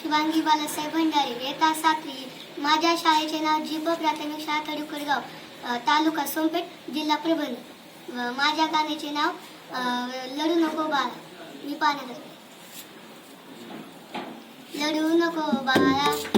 शिवांगी बालासाहेब भंडारी येता सातवी माझ्या शाळेचे नाव जीप प्राथमिक शाळा तडुकडगाव तालुका सोमपेठ जिल्हा परभणी माझ्या गाण्याचे नाव लडू लढू नको बाळा मी पाण्यात लडू लढू नको बाळा.